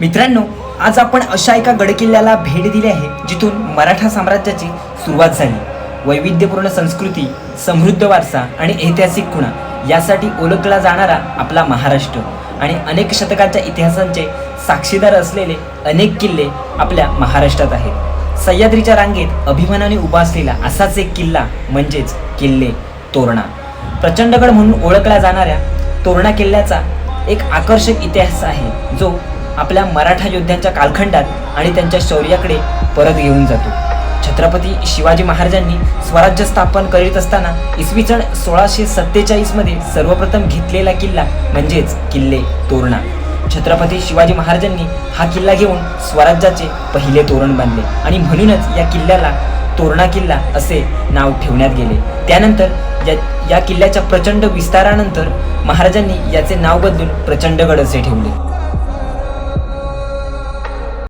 मित्रांनो आज आपण अशा एका गडकिल्ल्याला भेट दिली आहे जिथून मराठा साम्राज्याची सुरुवात झाली. वैविध्यपूर्ण संस्कृती समृद्ध वारसा आणि ऐतिहासिक खुणा यासाठी ओळखला जाणारा आपला महाराष्ट्र. आणि अनेक शतकांच्या इतिहासांचे साक्षीदार असलेले अनेक किल्ले आपल्या महाराष्ट्रात आहेत. सह्याद्रीच्या रांगेत अभिमानाने उभा असलेला असाच एक किल्ला म्हणजेच किल्ले तोरणा. प्रचंडगड म्हणून ओळखला जाणाऱ्या तोरणा किल्ल्याचा एक आकर्षक इतिहास आहे जो आपल्या मराठा योद्ध्यांच्या कालखंडात आणि त्यांच्या शौर्याकडे परत घेऊन जातो. छत्रपती शिवाजी महाराजांनी स्वराज्य स्थापन करीत असताना इसवी सन सोळाशे सत्तेचाळीसमध्ये सर्वप्रथम घेतलेला किल्ला म्हणजेच किल्ले तोरणा. छत्रपती शिवाजी महाराजांनी हा किल्ला घेऊन स्वराज्याचे पहिले तोरण बांधले आणि म्हणूनच या किल्ल्याला तोरणा किल्ला असे नाव ठेवण्यात गेले. त्यानंतर या या किल्ल्याच्या प्रचंड विस्तारानंतर महाराजांनी याचे नाव बदलून प्रचंडगड असे ठेवले.